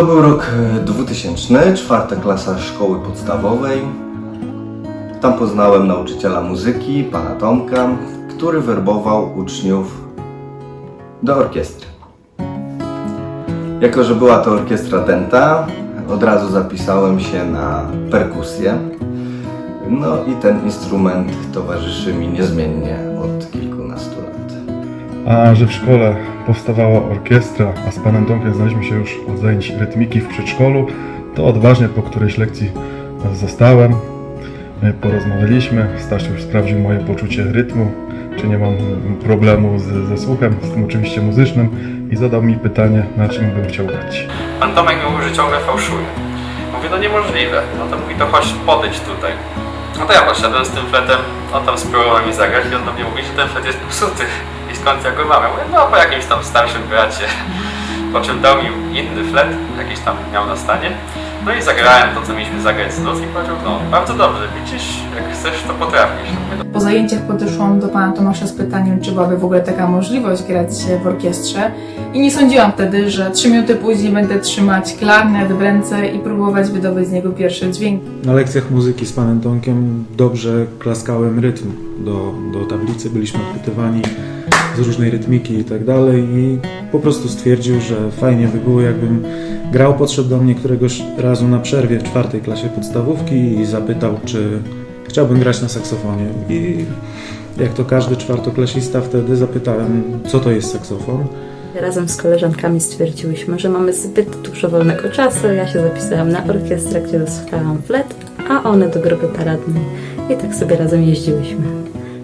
To był rok e, 2000, czwarta klasa szkoły podstawowej. Tam poznałem nauczyciela muzyki, pana Tomka, który werbował uczniów do orkiestry. Jako, że była to orkiestra Denta, od razu zapisałem się na perkusję. No i ten instrument towarzyszy mi niezmiennie od. A że w szkole powstawała orkiestra, a z panem Tomkiem znaliśmy się już od zajęć rytmiki w przedszkolu, to odważnie po którejś lekcji zostałem. My Porozmawialiśmy, Stasiu już sprawdził moje poczucie rytmu, czy nie mam problemu z, ze słuchem, z tym oczywiście muzycznym i zadał mi pytanie, na czym bym chciał grać. Pan Tomek mówił, że ciągle fałszuje. Mówię, no niemożliwe. No to mówi, to chodź podejdź tutaj. No to ja poszedłem z tym fletem, on tam spróbował mi zagrać i on do mnie mówi, że ten flet jest popsuty. Skąd ja go mam? Ja mówię, no po jakimś tam starszym bracie. Po czym dał mi inny flet, jakiś tam miał na stanie. No i zagrałem to, co mieliśmy zagrać z nocy i powiedział, no bardzo dobrze, widzisz, jak chcesz, to potrafisz. Po zajęciach podeszłam do pana Tomasza z pytaniem, czy byłaby w ogóle taka możliwość grać w orkiestrze. I nie sądziłam wtedy, że trzy minuty później będę trzymać klarnet w ręce i próbować wydobyć z niego pierwsze dźwięki. Na lekcjach muzyki z panem Tomkiem dobrze klaskałem rytm do, do tablicy, byliśmy odpytywani z różnej rytmiki i tak dalej i po prostu stwierdził, że fajnie by było jakbym grał, podszedł do mnie któregoś razu na przerwie w czwartej klasie podstawówki i zapytał, czy chciałbym grać na saksofonie i jak to każdy czwartoklasista wtedy zapytałem, co to jest saksofon. Razem z koleżankami stwierdziłyśmy, że mamy zbyt dużo wolnego czasu. Ja się zapisałam na orkiestrę, gdzie dostałam flet, a one do grupy paradnej. I tak sobie razem jeździłyśmy.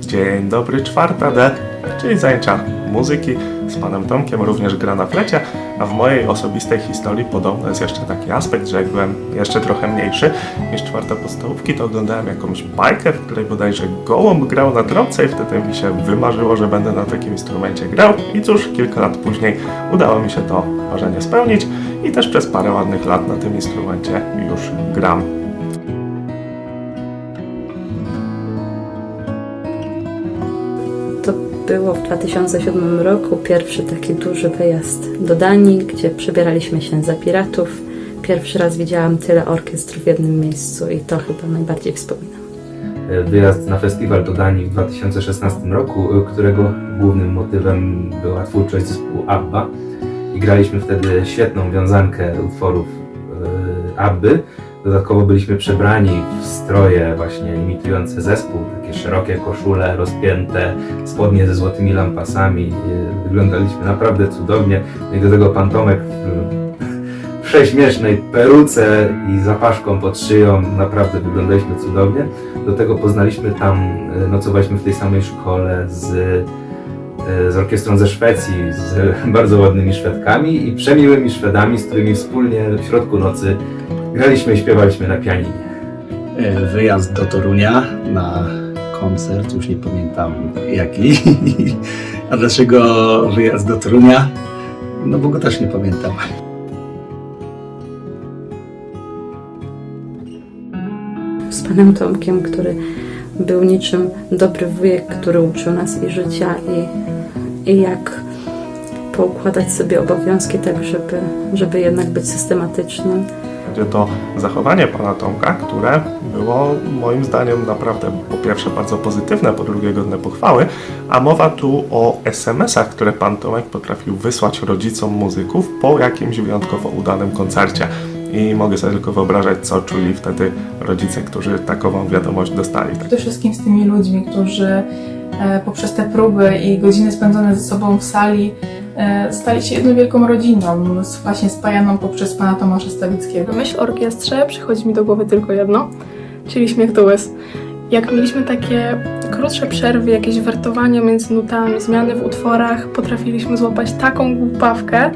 Dzień dobry, czwarta D, czyli zajęcia muzyki z panem Tomkiem, również gra na flecie, a w mojej osobistej historii podobno jest jeszcze taki aspekt, że jak byłem jeszcze trochę mniejszy niż czwarta podstawówki, to oglądałem jakąś bajkę, w której bodajże gołąb grał na trąbce i wtedy mi się wymarzyło, że będę na takim instrumencie grał i cóż, kilka lat później udało mi się to marzenie spełnić i też przez parę ładnych lat na tym instrumencie już gram. Było w 2007 roku pierwszy taki duży wyjazd do Danii, gdzie przebieraliśmy się za piratów. Pierwszy raz widziałam tyle orkiestr w jednym miejscu i to chyba najbardziej wspominam. wyjazd na festiwal do Danii w 2016 roku, y, którego głównym motywem była twórczość zespołu ABBA. I graliśmy wtedy świetną wiązankę utworów y, ABBY. Dodatkowo byliśmy przebrani w stroje właśnie imitujące zespół, takie szerokie koszule, rozpięte, spodnie ze złotymi lampasami. Y, Wyglądaliśmy naprawdę cudownie. No i do tego pan Tomek w prześmiesznej peruce i zapaszką pod szyją. Naprawdę wyglądaliśmy cudownie. Do tego poznaliśmy tam, e, nocowaliśmy w tej samej szkole z, e, z orkiestrą ze Szwecji, z bardzo ładnymi Szwedkami i przemiłymi Szwedami, z którymi wspólnie w środku nocy graliśmy i śpiewaliśmy na pianinie. e, wyjazd do Torunia na koncert, już nie pamiętam jaki. A dlaczego wyjazd do Torunia? No bo go też nie pamiętam. Z panem Tomkiem, który był niczym dobry wujek, który uczył nas i życia, i, i jak poukładać sobie obowiązki tak, żeby, żeby jednak być systematycznym. Będzie to zachowanie pana Tomka, które było moim zdaniem naprawdę po pierwsze bardzo pozytywne, po drugie godne pochwały, a mowa tu o SMS-ach, które pan Tomek potrafił wysłać rodzicom muzyków po jakimś wyjątkowo udanym koncercie. I mogę sobie tylko wyobrażać, co czuli wtedy rodzice, którzy takową wiadomość dostali. Przede wszystkim z tymi ludźmi, którzy e, poprzez te próby i godziny spędzone ze sobą w sali stali się jedną wielką rodziną, właśnie spajaną poprzez pana Tomasza Stawickiego. Myśl o orkiestrze przychodzi mi do głowy tylko jedno, czyli śmiech do łez. Jak mieliśmy takie krótsze przerwy, jakieś wertowanie między nutami, zmiany w utworach, potrafiliśmy złapać taką głupawkę,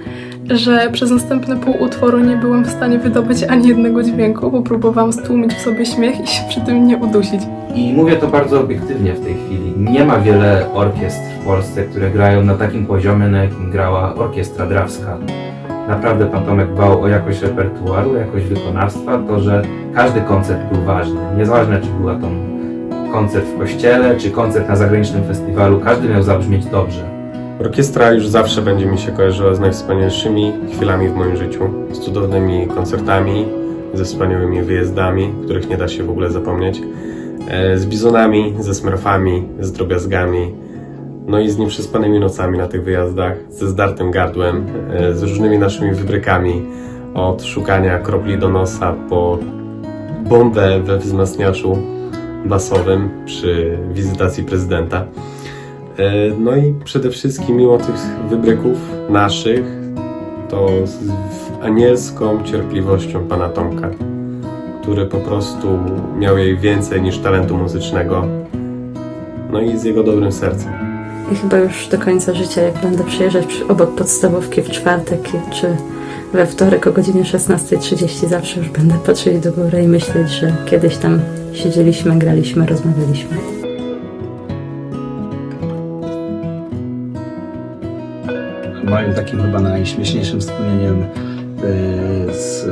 że przez następne pół utworu nie byłam w stanie wydobyć ani jednego dźwięku, bo próbowałam stłumić w sobie śmiech i się przy tym nie udusić. I mówię to bardzo obiektywnie w tej chwili. Nie ma wiele orkiestr w Polsce, które grają na takim poziomie, na jakim grała orkiestra drawska. Naprawdę pan Tomek dbał o jakość repertuaru, jakość wykonawstwa, to, że każdy koncert był ważny. Nieważne, czy była to koncert w kościele, czy koncert na zagranicznym festiwalu, każdy miał zabrzmieć dobrze. Orkiestra już zawsze będzie mi się kojarzyła z najwspanialszymi chwilami w moim życiu. Z cudownymi koncertami, ze wspaniałymi wyjazdami, których nie da się w ogóle zapomnieć. E, Z bizonami, ze smurfami, z drobiazgami. No i z nieprzespanymi nocami na tych wyjazdach, ze zdartym gardłem, e, z różnymi naszymi wybrykami. Od szukania kropli do nosa po bombę we wzmacniaczu basowym przy wizytacji prezydenta. E, No i przede wszystkim mimo tych wybryków naszych, to z anielską cierpliwością pana Tomka, który po prostu miał jej więcej niż talentu muzycznego, no i z jego dobrym sercem. I chyba już do końca życia, jak będę przyjeżdżać przy, obok podstawówki w czwartek czy we wtorek o godzinie 16.30, zawsze już będę patrzeć do góry i myśleć, że kiedyś tam siedzieliśmy, graliśmy, rozmawialiśmy. Takim chyba najśmieszniejszym wspomnieniem y, z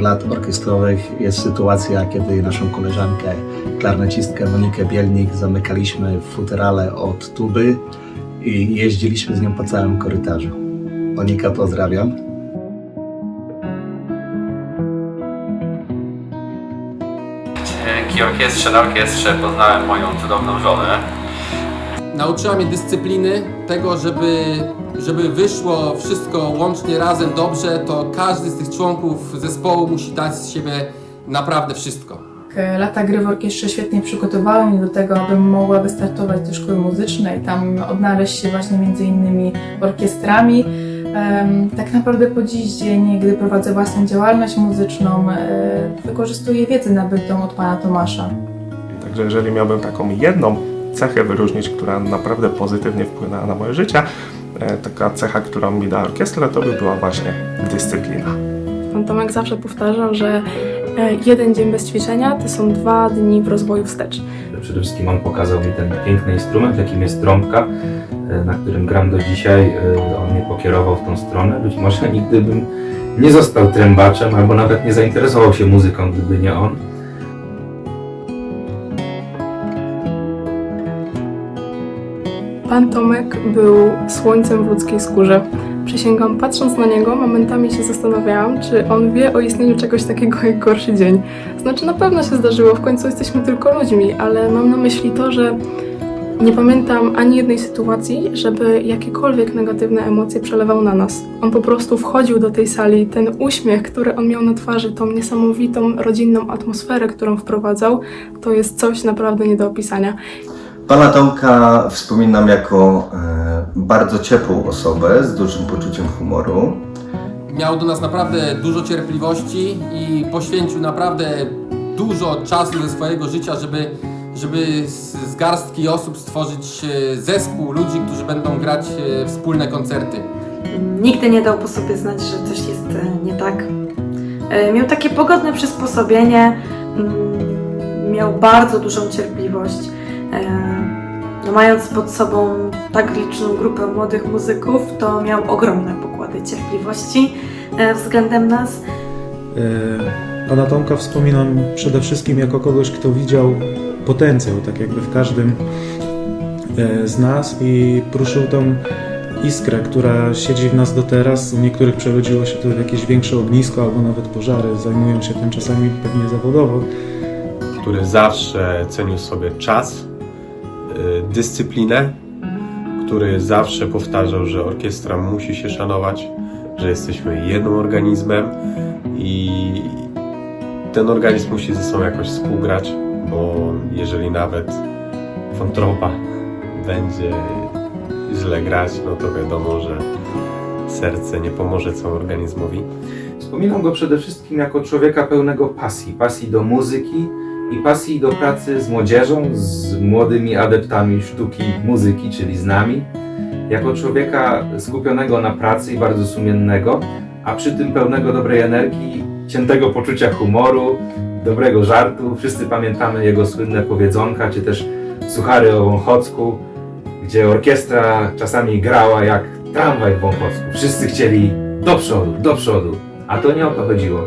lat orkiestrowych jest sytuacja, kiedy naszą koleżankę, klarnecistkę Monikę Bielnik zamykaliśmy w futerale od tuby i jeździliśmy z nią po całym korytarzu. Monika, pozdrawiam. Dzięki orkiestrze na orkiestrze poznałem moją cudowną żonę. Nauczyła mnie dyscypliny, tego, żeby, żeby wyszło wszystko łącznie razem dobrze, to każdy z tych członków zespołu musi dać z siebie naprawdę wszystko. Lata gry w orkiestrze świetnie przygotowały mnie do tego, abym mogła wystartować do szkoły muzycznej, tam odnaleźć się właśnie między innymi orkiestrami. Tak naprawdę po dziś dzień, gdy prowadzę własną działalność muzyczną, e, wykorzystuję wiedzę nabytą od pana Tomasza. Także jeżeli miałbym taką jedną cechę wyróżnić, która naprawdę pozytywnie wpłynęła na moje życie, e, taka cecha, którą mi dała orkiestra, to by była właśnie dyscyplina. Pan Tomek zawsze powtarzał, że e, jeden dzień bez ćwiczenia to są dwa dni w rozwoju wstecz. Przede wszystkim on pokazał mi ten piękny instrument, jakim jest trąbka, e, na którym gram do dzisiaj. On mnie pokierował w tą stronę. Być może nigdy bym nie został trębaczem, albo nawet nie zainteresował się muzyką, gdyby nie on. Pan Tomek był słońcem w ludzkiej skórze. Przysięgam, patrząc na niego, momentami się zastanawiałam, czy on wie o istnieniu czegoś takiego jak gorszy dzień. Znaczy, na pewno się zdarzyło, w końcu jesteśmy tylko ludźmi, ale mam na myśli to, że nie pamiętam ani jednej sytuacji, żeby jakiekolwiek negatywne emocje przelewał na nas. On po prostu wchodził do tej sali, ten uśmiech, który on miał na twarzy, tą niesamowitą rodzinną atmosferę, którą wprowadzał, to jest coś naprawdę nie do opisania. Pana Tomka wspominam jako e, bardzo ciepłą osobę z dużym poczuciem humoru. Miał do nas naprawdę dużo cierpliwości i poświęcił naprawdę dużo czasu ze swojego życia, żeby, żeby z, garstki osób stworzyć e, zespół ludzi, którzy będą grać e, wspólne koncerty. Nigdy nie dał po sobie znać, że coś jest nie tak. Miał takie pogodne przysposobienie, mm, miał bardzo dużą cierpliwość. No, mając pod sobą tak liczną grupę młodych muzyków, to miał ogromne pokłady cierpliwości e, względem nas. E, Pana Tomka wspominam przede wszystkim jako kogoś, kto widział potencjał, tak jakby w każdym e, z nas i poruszył tą iskrę, która siedzi w nas do teraz. U niektórych przerodziło się to w jakieś większe ognisko albo nawet pożary, zajmują się tym czasami pewnie zawodowo. który zawsze cenił sobie czas, dyscyplinę, który zawsze powtarzał, że orkiestra musi się szanować, że jesteśmy jednym organizmem i ten organizm musi ze sobą jakoś współgrać, bo jeżeli nawet wątroba będzie źle grać, no to wiadomo, że serce nie pomoże całemu organizmowi. Wspominam go przede wszystkim jako człowieka pełnego pasji. Pasji do muzyki i pasji do pracy z młodzieżą, z młodymi adeptami sztuki muzyki, czyli z nami. Jako człowieka skupionego na pracy i bardzo sumiennego, a przy tym pełnego dobrej energii, ciętego poczucia humoru, dobrego żartu. Wszyscy pamiętamy jego słynne powiedzonka, czy też suchary o Wąchocku, gdzie orkiestra czasami grała jak tramwaj w Wąchocku. Wszyscy chcieli do przodu, do przodu. A to nie o to chodziło.